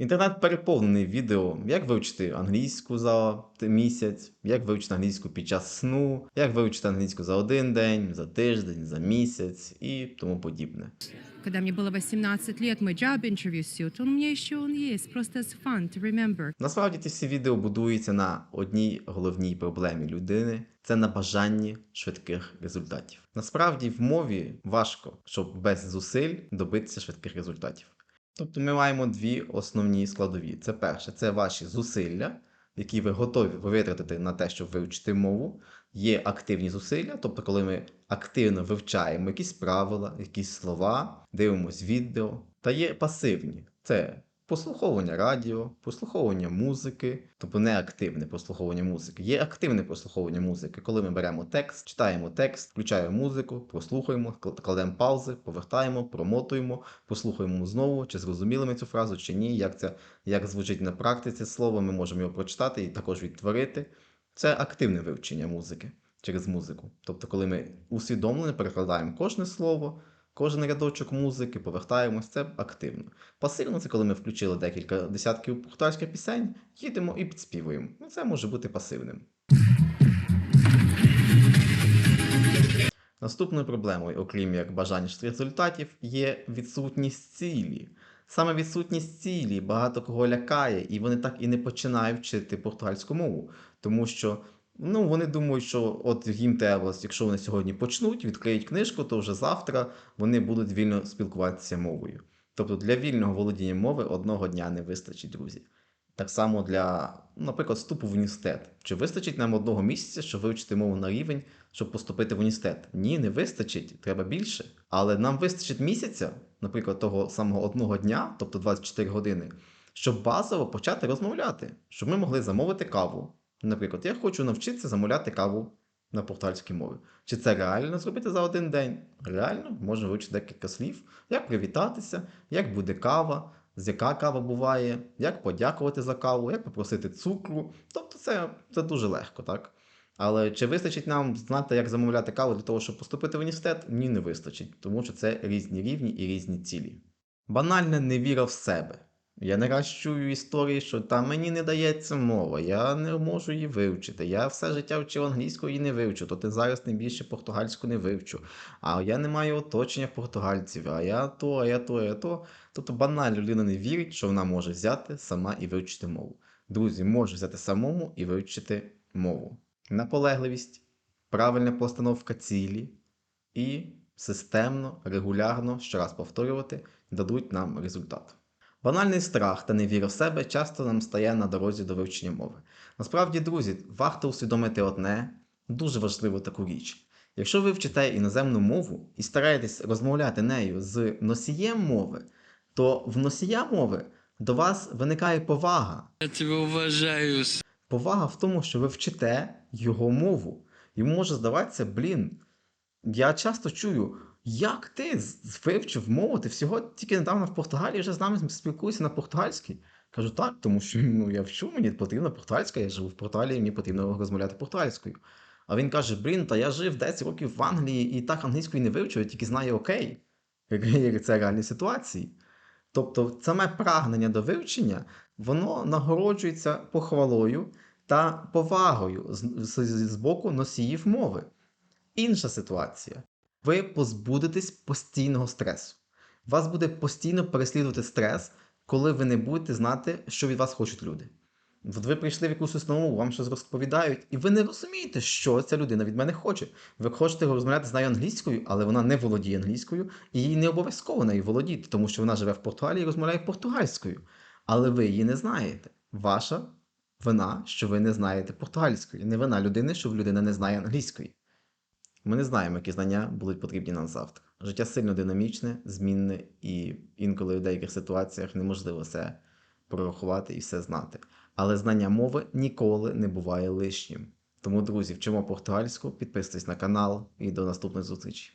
Інтернет переповнений відео, як вивчити англійську за місяць, як вивчити англійську під час сну, як вивчити англійську за один день, за тиждень, за місяць і тому подібне. Когда мне было 18 лет, мой job interview suit, он у меня еще он есть, просто as fun to remember. Насправді ці всі відео будуються на одній головній проблемі людини це на бажанні швидких результатів. Насправді в мові важко, щоб без зусиль добитися швидких результатів. Тобто ми маємо дві основні складові. Це перше, це ваші зусилля, які ви готові витратити на те, щоб вивчити мову. Є активні зусилля, тобто, коли ми активно вивчаємо якісь правила, якісь слова, дивимось відео. Та є пасивні. Це Послуховування радіо, послуховування музики, тобто не активне послуховування музики. Є активне послуховування музики, коли ми беремо текст, читаємо текст, включаємо музику, прослухаємо, кладемо паузи, повертаємо, промотуємо, послухаємо знову, чи зрозуміли ми цю фразу, чи ні, як це як звучить на практиці слово, ми можемо його прочитати і також відтворити. Це активне вивчення музики через музику. Тобто, коли ми усвідомлено перекладаємо кожне слово, кожен рядочок музики, повертаємось, це активно. Пасивно це коли ми включили декілька десятків португальських пісень, їдемо і підспівуємо. Ну, це може бути пасивним. Наступною проблемою, окрім як бажання результатів, є відсутність цілі. Саме відсутність цілі багато кого лякає, і вони так і не починають вчити португальську мову, тому що ну, вони думають, що от їм треба, якщо вони сьогодні почнуть, відкриють книжку, то вже завтра вони будуть вільно спілкуватися мовою. Тобто для вільного володіння мови одного дня не вистачить, друзі. Так само для, наприклад, вступу в університет. Чи вистачить нам одного місяця, щоб вивчити мову на рівень, щоб поступити в університет? Ні, не вистачить, треба більше. Але нам вистачить місяця, наприклад, того самого одного дня, тобто 24 години, щоб базово почати розмовляти, щоб ми могли замовити каву. Наприклад, я хочу навчитися замовляти каву на португальській мові. Чи це реально зробити за один день? Реально, можна вивчити декілька слів, як привітатися, як буде кава, з яка кава буває, як подякувати за каву, як попросити цукру. Тобто це, це дуже легко, так? Але чи вистачить нам знати, як замовляти каву для того, щоб поступити в університет? Ні, не вистачить, тому що це різні рівні і різні цілі. Банальна невіра в себе. Я не раз чую історії, що там мені не дається мова, я не можу її вивчити. Я все життя вчив англійську і не вивчу, то ти зараз тим більше португальську не вивчу. А я не маю оточення португальців, а я то, а я то, а я то. Тобто банально людина не вірить, що вона може взяти сама і вивчити мову. Друзі, може взяти самому і вивчити мову. Наполегливість, правильна постановка цілі і системно, регулярно, щораз повторювати, дадуть нам результат. Банальний страх та невіра в себе часто нам стає на дорозі до вивчення мови. Насправді, друзі, варто усвідомити одне дуже важливу таку річ. Якщо ви вчите іноземну мову і стараєтесь розмовляти нею з носієм мови, то в носія мови до вас виникає повага. Я тебе уважаю. Повага в тому, що ви вчите його мову. Йому може здаватися, блін. Я часто чую, як ти вивчив мову, ти всього тільки недавно в Португалії вже з нами спілкуєшся на португальській. Кажу, так, тому що ну, я вчу, мені потрібна португальська, я живу в Португалії, мені потрібно розмовляти португальською. А він каже: блін, та я жив 10 років в Англії і так англійською не вивчив, я тільки знаю окей. Як Це реальні ситуації. Тобто саме прагнення до вивчення, воно нагороджується похвалою та повагою з, з, з боку носіїв мови. Інша ситуація. Ви позбудетесь постійного стресу. Вас буде постійно переслідувати стрес, коли ви не будете знати, що від вас хочуть люди. От ви прийшли в якусь установу, вам щось розповідають, і ви не розумієте, що ця людина від мене хоче. Ви хочете розмовляти з нею англійською, але вона не володіє англійською, і їй не обов'язково нею володіти, тому що вона живе в Португалії і розмовляє португальською. Але ви її не знаєте. Ваша вина, що ви не знаєте португальської. Не вина людини, що людина не знає англійської. Ми не знаємо, які знання будуть потрібні нам завтра. Життя сильно динамічне, змінне, і інколи в деяких ситуаціях неможливо все прорахувати і все знати. Але знання мови ніколи не буває лишнім. Тому, друзі, вчимо португальську, підписуйтесь на канал і до наступної зустрічі.